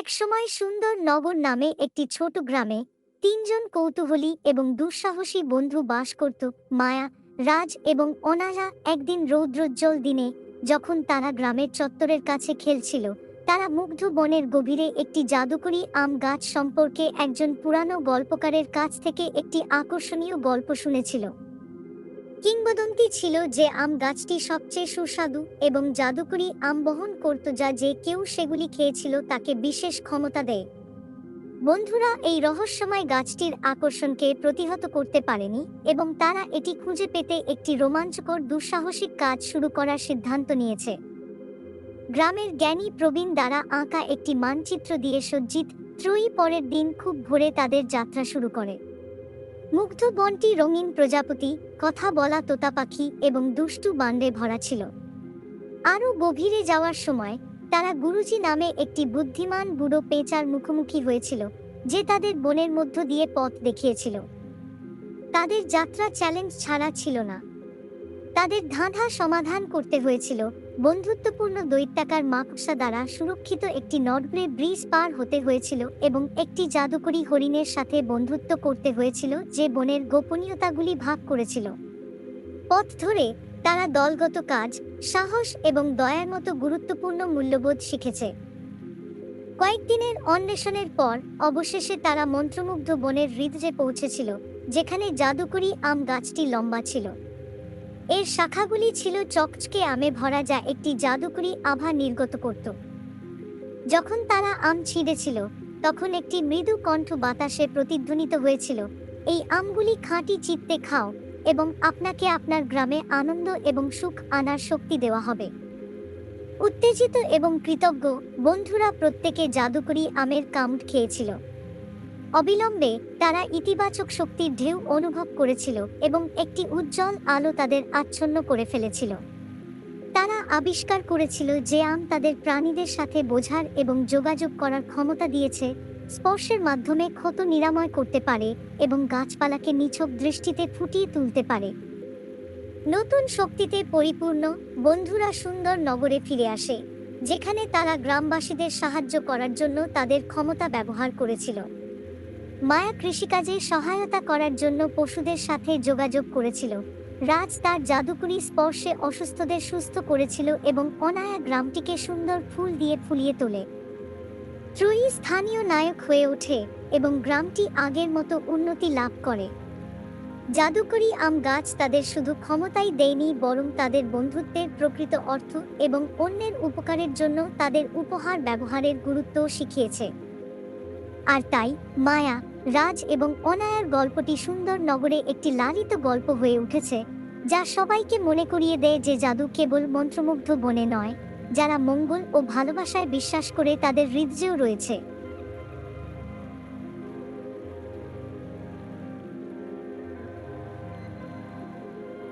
একসময় সুন্দর নগর নামে একটি ছোট গ্রামে তিনজন কৌতূহলী এবং দুঃসাহসী বন্ধু বাস করত মায়া, রাজ এবং অনায়া একদিন রৌদ্রোজ্জ্বল দিনে যখন তারা গ্রামের চত্বরের কাছে খেলছিল, তারা মুগ্ধ বনের গভীরে একটি জাদুকরী আম গাছ সম্পর্কে একজন পুরানো গল্পকারের কাছ থেকে একটি আকর্ষণীয় গল্প শুনেছিল। কিংবদন্তি ছিল যে আম গাছটি সবচেয়ে সুস্বাদু এবং জাদুকরী আম বহন করত যা যে কেউ সেগুলি খেয়েছিল তাকে বিশেষ ক্ষমতা দেয়। বন্ধুরা, এই রহস্যময় গাছটির আকর্ষণকে প্রতিহত করতে পারেনি এবং তারা এটি খুঁজে পেতে একটি রোমাঞ্চকর দুঃসাহসিক কাজ শুরু করার সিদ্ধান্ত নিয়েছে। গ্রামের জ্ঞানী প্রবীণ দ্বারা আঁকা একটি মানচিত্র দিয়ে সজ্জিত ত্রয়ী পরের দিন খুব ভোরে তাদের যাত্রা শুরু করে। মুগ্ধ বনটি রঙিন প্রজাপতি, কথা বলা তোতা পাখি এবং দুষ্টু বান্ডে ভরা ছিল। আরও গভীরে যাওয়ার সময় তারা গুরুজি নামে একটি বুদ্ধিমান বুড়ো পেঁচার মুখোমুখি হয়েছিল, যে তাদের বনের মধ্য দিয়ে পথ দেখিয়েছিল। তাদের যাত্রা চ্যালেঞ্জ ছাড়া ছিল না। তাদের ধাঁধা সমাধান করতে হয়েছিল। বন্ধুত্বপূর্ণ দৈত্যাকার মাকসা দ্বারা সুরক্ষিত একটি নডব্রে ব্রিজ পার হতে হয়েছিল এবং একটি জাদুকরী হরিণের সাথে বন্ধুত্ব করতে হয়েছিল যে বনের গোপনীয়তাগুলি ভাগ করেছিল। পথ ধরে তারা দলগত কাজ, সাহস এবং দয়ার মতো গুরুত্বপূর্ণ মূল্যবোধ শিখেছে। কয়েকদিনের অন্বেষণের পর অবশেষে তারা মন্ত্রমুগ্ধ বনের হৃদয়ে পৌঁছেছিল, যেখানে জাদুকরী আম গাছটি লম্বা ছিল। এর শাখাগুলি ছিল চকচকে আমে ভরা যা একটি জাদুকরী আভা নির্গত করত। যখন তারা আম ছিঁড়েছিল, তখন একটি মৃদু কণ্ঠ বাতাসে প্রতিধ্বনিত হয়েছিল, এই আমগুলি খাঁটি চিত্তে খাও এবং আপনাকে আপনার গ্রামে আনন্দ এবং সুখ আনার শক্তি দেওয়া হবে। উত্তেজিত এবং কৃতজ্ঞ বন্ধুরা প্রত্যেকে জাদুকরী আমের কামড় খেয়েছিল। অবিলম্বে তারা ইতিবাচক শক্তির ঢেউ অনুভব করেছিল এবং একটি উজ্জ্বল আলো তাদের আচ্ছন্ন করে ফেলেছিল। তারা আবিষ্কার করেছিল যে আম তাদের প্রাণীদের সাথে বোঝার এবং যোগাযোগ করার ক্ষমতা দিয়েছে, স্পর্শের মাধ্যমে ক্ষত নিরাময় করতে পারে এবং গাছপালাকে নিছক দৃষ্টিতে ফুটিয়ে তুলতে পারে। নতুন শক্তিতে পরিপূর্ণ, বন্ধুরা সুন্দর নগরে ফিরে আসে, যেখানে তারা গ্রামবাসীদের সাহায্য করার জন্য তাদের ক্ষমতা ব্যবহার করেছিল। মায়া কৃষিকাজে সহায়তা করার জন্য পশুদের সাথে যোগাযোগ করেছিল। রাজ তার জাদুকরী স্পর্শে অসুস্থদের সুস্থ করেছিল এবং অনায়া গ্রামটিকে সুন্দর ফুল দিয়ে ফুলিয়ে তোলে। ত্রয়ী স্থানীয় নায়ক হয়ে ওঠে এবং গ্রামটি আগের মতো উন্নতি লাভ করে। জাদুকরী আম গাছ তাদের শুধু ক্ষমতাই দেয়নি, বরং তাদের বন্ধুত্বের প্রকৃত অর্থ এবং অন্যের উপকারের জন্য তাদের উপহার ব্যবহারের গুরুত্বও শিখিয়েছে। আর তাই মায়া, রাজ এবং অনায়ার গল্পটি সুন্দর নগরে একটি লালিত গল্প হয়ে উঠেছে, যা সবাইকে মনে করিয়ে দেয় যে জাদু কেবল মন্ত্রমুগ্ধ বনে নয়, যারা মঙ্গল ও ভালোবাসায় বিশ্বাস করে তাদের হৃদয়েও রয়েছে।